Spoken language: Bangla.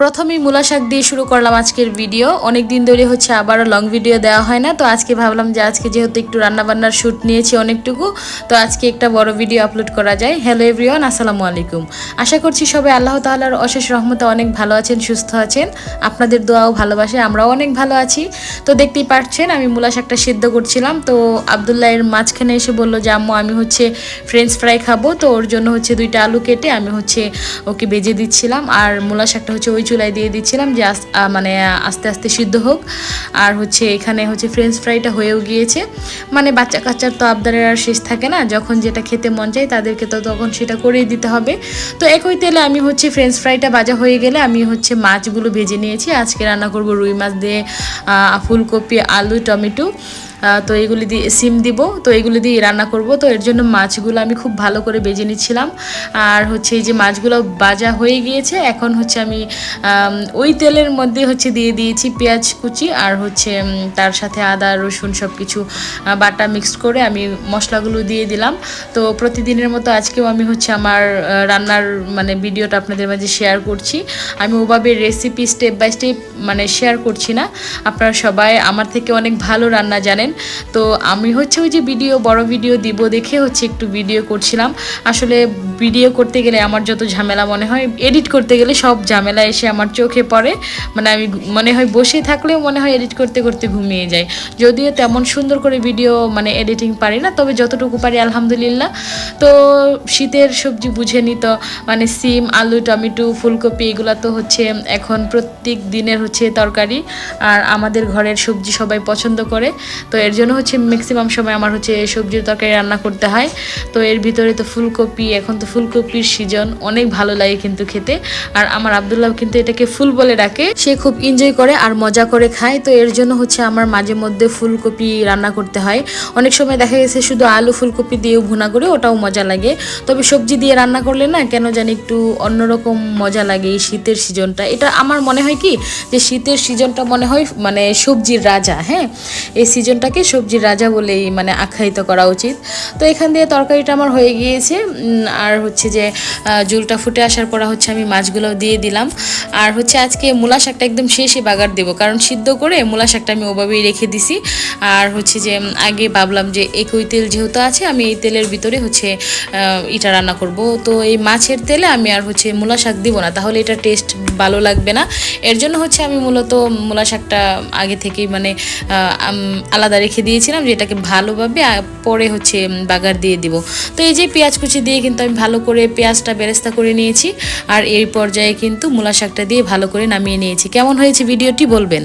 প্রথমেই মূলা শাক দিয়ে শুরু করলাম আজকের ভিডিও অনেক দিন ধরে হচ্ছে আবারও লং ভিডিও দেওয়া হয় না, তো আজকে ভাবলাম যে আজকে যেহেতু একটু রান্নাবান্নার শ্যুট নিয়েছি অনেকটুকু, তো আজকে একটা বড় ভিডিও আপলোড করা যায়। হ্যালো এভরিওয়ান আসসালামু আলাইকুম। আশা করছি সবাই আল্লাহ তাআলার অশেষ রহমতে অনেক ভালো আছেন, সুস্থ আছেন। আপনাদের দোয়াও ভালোবাসে আমরাও অনেক ভালো আছি। তো দেখতেই পাচ্ছেন, আমি মূলা শাকটা সিদ্ধ করছিলাম, তো আবদুল্লাহ এর মাঝখানে এসে বলল যে, আম্মু, আমি হচ্ছে ফ্রেঞ্চ ফ্রাই খাব। তো ওর জন্য হচ্ছে দুইটা আলু কেটে আমি হচ্ছে ওকে বেজে দিচ্ছিলাম। আর মূলা শাকটা হচ্ছে ওই চুলায় দিয়ে দিচ্ছিলাম যে মানে আস্তে আস্তে সিদ্ধ হোক। আর হচ্ছে এখানে হচ্ছে ফ্রেঞ্চ ফ্রাইটা হয়েও গিয়েছে। মানে বাচ্চা কাচ্চার তো আবদারের আর শেষ থাকে না, যখন যেটা খেতে মন চায় তাদেরকে তো তখন সেটা করেই দিতে হবে। তো একই তেলে আমি হচ্ছে ফ্রেঞ্চ ফ্রাইটা ভাজা হয়ে গেলে আমি হচ্ছে মাছগুলো ভেজে নিয়েছি। আজকে রান্না করব রুই মাছ দিয়ে ফুলকপি, আলু, টমেটো। তো এগুলি দিয়ে সিম দিব, তো এগুলি দিয়ে রান্না করব। তো এর জন্য মাছগুলো আমি খুব ভালো করে বেজে নিচ্ছিলাম। আর হচ্ছে এই যে মাছগুলো বাজা হয়ে গিয়েছে, এখন হচ্ছে আমি ওই তেলের মধ্যে হচ্ছে দিয়ে দিয়েছি পেঁয়াজ কুচি আর হচ্ছে তার সাথে আদা, রসুন সব কিছু বাটা মিক্স করে আমি মশলাগুলো দিয়ে দিলাম। তো প্রতিদিনের মতো আজকেও আমি হচ্ছে আমার রান্নার মানে ভিডিওটা আপনাদের মাঝে শেয়ার করছি। আমি ওভাবে রেসিপি স্টেপ বাই স্টেপ মানে শেয়ার করছি না। আপনারা সবাই আমার থেকে অনেক ভালো রান্না জানেন। তো আমি হচ্ছে ওই যে ভিডিও বড় ভিডিও দিব দেখে হচ্ছে একটু ভিডিও করছিলাম। আসলে ভিডিও করতে গেলে আমার যত ঝামেলা মনে হয় এডিট করতে গেলে সব ঝামেলা এসে আমার চোখে পড়ে। মানে আমি মনে হয় বসে থাকলেও মনে হয় এডিট করতে করতে ঘুমিয়ে যায় যদিও তেমন সুন্দর করে ভিডিও মানে এডিটিং পারি না, তবে যতটুকু পারি আলহামদুলিল্লাহ। তো শীতের সবজি বুঝে নিত মানে সিম, আলু, টমেটো, ফুলকপি এগুলো তো হচ্ছে এখন প্রত্যেক দিনের হচ্ছে তরকারি। আর আমাদের ঘরের সবজি সবাই পছন্দ করে। তো এর জন্য হচ্ছে ম্যাক্সিমাম সময় আমার হচ্ছে সবজির তরকারি রান্না করতে হয়। তো এর ভিতরে তো ফুলকপি, এখন তো ফুলকপির সিজন অনেক ভালো লাগে কিন্তু খেতে। আর আমার আবদুল্লাহ কিন্তু এটাকে ফুল বলে ডাকে। সে খুব এনজয় করে আর মজা করে খায়। তো এর জন্য হচ্ছে আমার মাঝে মধ্যে ফুলকপি রান্না করতে হয়। অনেক সময় দেখা গেছে শুধু আলু ফুলকপি দিয়েও ভুনা করে ওটাও মজা লাগে। তবে সবজি দিয়ে রান্না করলে না কেন জানি একটু অন্যরকম মজা লাগে এই শীতের সিজনটা এটা আমার মনে হয় কি? যে শীতের সিজনটা মনে হয় মানে সবজির রাজা হ্যাঁ? এই সিজনটাকে সবজির রাজা বলেই মানে আখ্যায়িত করা উচিত। তো এখান দিয়ে তরকারিটা আমার হয়ে গিয়েছে। আর হচ্ছে যে ঝোলটা ফুটে আসার পর হচ্ছে আমি মাছগুলো দিয়ে দিলাম। আর হচ্ছে আজকে মূলা শাকটা একদম শেষে বাগার দেবো, কারণ সিদ্ধ করে মূলা শাকটা আমি ওভাবেই রেখে দিছি। আর হচ্ছে যে আগে ভাবলাম যে একই তেল যেহেতু আছে, আমি এই তেলের ভিতরে হচ্ছে এটা রান্না করব। তো এই মাছের তেলে আমি আর হচ্ছে মূলা শাক দিব না, তাহলে এটা টেস্ট ভালো লাগবে না। এর জন্য হচ্ছে আমি মূলত মূলা শাকটা আগে থেকেই মানে আলাদা রেখে দিয়েছিলাম যে এটাকে ভালোভাবে পরে হচ্ছে বাগার দিয়ে দিব। তো এই যে পেঁয়াজ কুচি দিয়ে কিন্তু আমি ভালো করে পেঁয়াজটা বেরেস্তা করে নিয়েছি, আর এই পর্যায়ে কিন্তু মূলা শাকটা দিয়ে ভালো করে নামিয়ে নিয়েছি। কেমন হয়েছে ভিডিওটি বলবেন?